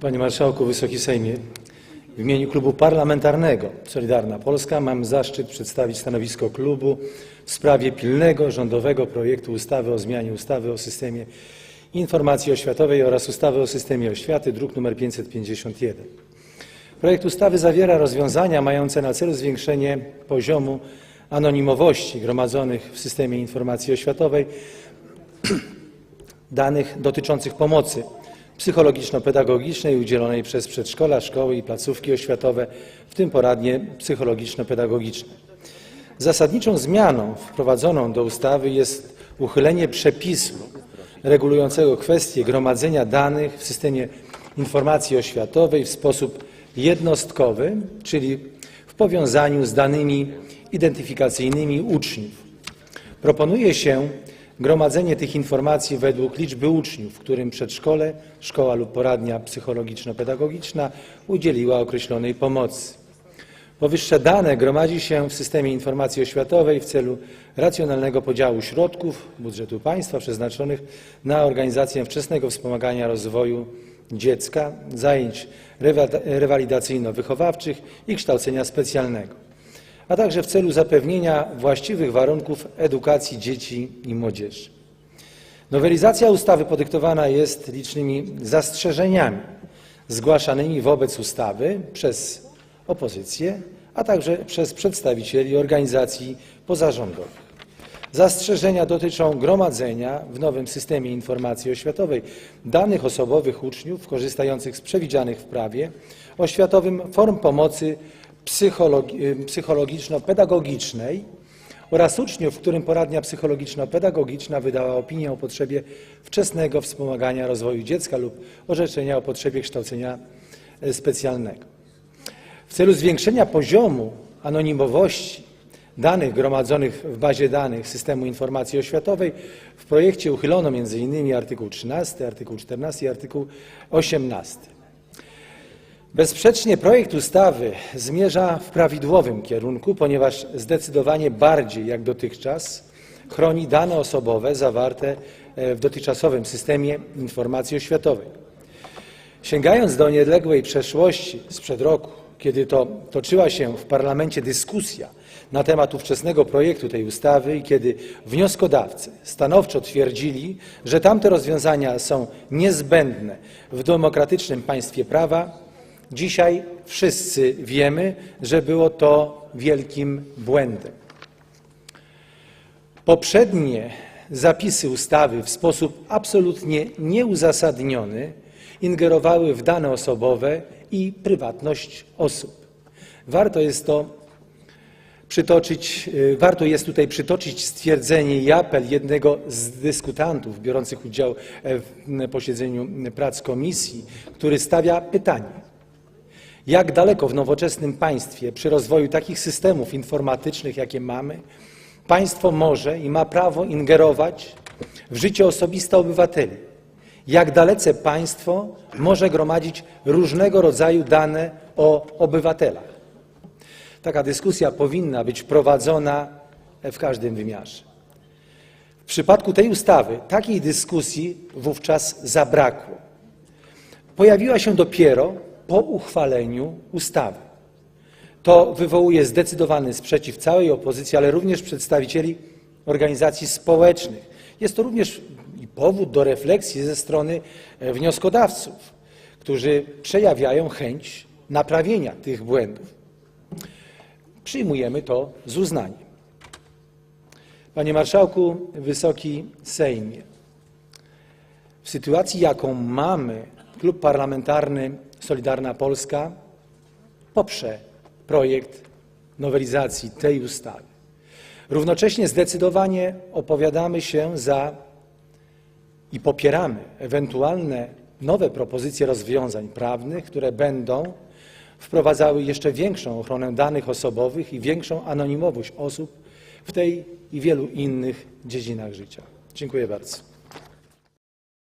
Panie Marszałku, Wysoki Sejmie, w imieniu Klubu Parlamentarnego Solidarna Polska mam zaszczyt przedstawić stanowisko klubu w sprawie pilnego rządowego projektu ustawy o zmianie ustawy o systemie informacji oświatowej oraz ustawy o systemie oświaty, druk nr 551. Projekt ustawy zawiera rozwiązania mające na celu zwiększenie poziomu anonimowości gromadzonych w systemie informacji oświatowej danych dotyczących pomocy psychologiczno-pedagogicznej udzielonej przez przedszkola, szkoły i placówki oświatowe, w tym poradnie psychologiczno-pedagogiczne. Zasadniczą zmianą wprowadzoną do ustawy jest uchylenie przepisu regulującego kwestię gromadzenia danych w systemie informacji oświatowej w sposób jednostkowy, czyli w powiązaniu z danymi identyfikacyjnymi uczniów. Proponuje się gromadzenie tych informacji według liczby uczniów, którym przedszkole, szkoła lub poradnia psychologiczno-pedagogiczna udzieliła określonej pomocy. Powyższe dane gromadzi się w systemie informacji oświatowej w celu racjonalnego podziału środków budżetu państwa przeznaczonych na organizację wczesnego wspomagania rozwoju dziecka, zajęć rewalidacyjno-wychowawczych i kształcenia specjalnego, a także w celu zapewnienia właściwych warunków edukacji dzieci i młodzieży. Nowelizacja ustawy podyktowana jest licznymi zastrzeżeniami zgłaszanymi wobec ustawy przez opozycję, a także przez przedstawicieli organizacji pozarządowych. Zastrzeżenia dotyczą gromadzenia w nowym systemie informacji oświatowej danych osobowych uczniów korzystających z przewidzianych w prawie oświatowym form pomocy psychologiczno-pedagogicznej oraz uczniów, którym poradnia psychologiczno-pedagogiczna wydała opinię o potrzebie wczesnego wspomagania rozwoju dziecka lub orzeczenia o potrzebie kształcenia specjalnego. W celu zwiększenia poziomu anonimowości danych gromadzonych w bazie danych Systemu Informacji Oświatowej w projekcie uchylono m.in. artykuł 13, artykuł 14 i artykuł 18. Bezsprzecznie projekt ustawy zmierza w prawidłowym kierunku, ponieważ zdecydowanie bardziej jak dotychczas chroni dane osobowe zawarte w dotychczasowym systemie informacji oświatowej. Sięgając do niedległej przeszłości sprzed roku, kiedy to toczyła się w parlamencie dyskusja na temat ówczesnego projektu tej ustawy i kiedy wnioskodawcy stanowczo twierdzili, że tamte rozwiązania są niezbędne w demokratycznym państwie prawa, dzisiaj wszyscy wiemy, że było to wielkim błędem. Poprzednie zapisy ustawy w sposób absolutnie nieuzasadniony ingerowały w dane osobowe i prywatność osób. Warto jest to przytoczyć, warto jest tutaj przytoczyć stwierdzenie i apel jednego z dyskutantów biorących udział w posiedzeniu prac komisji, który stawia pytanie: jak daleko w nowoczesnym państwie przy rozwoju takich systemów informatycznych, jakie mamy, państwo może i ma prawo ingerować w życie osobiste obywateli? Jak dalece państwo może gromadzić różnego rodzaju dane o obywatelach? Taka dyskusja powinna być prowadzona w każdym wymiarze. W przypadku tej ustawy takiej dyskusji wówczas zabrakło. Pojawiła się dopiero po uchwaleniu ustawy. To wywołuje zdecydowany sprzeciw całej opozycji, ale również przedstawicieli organizacji społecznych. Jest to również powód do refleksji ze strony wnioskodawców, którzy przejawiają chęć naprawienia tych błędów. Przyjmujemy to z uznaniem. Panie Marszałku, Wysoki Sejmie, w sytuacji, jaką mamy, Klub Parlamentarny Solidarna Polska poprze projekt nowelizacji tej ustawy. Równocześnie zdecydowanie opowiadamy się za i popieramy ewentualne nowe propozycje rozwiązań prawnych, które będą wprowadzały jeszcze większą ochronę danych osobowych i większą anonimowość osób w tej i wielu innych dziedzinach życia. Dziękuję bardzo.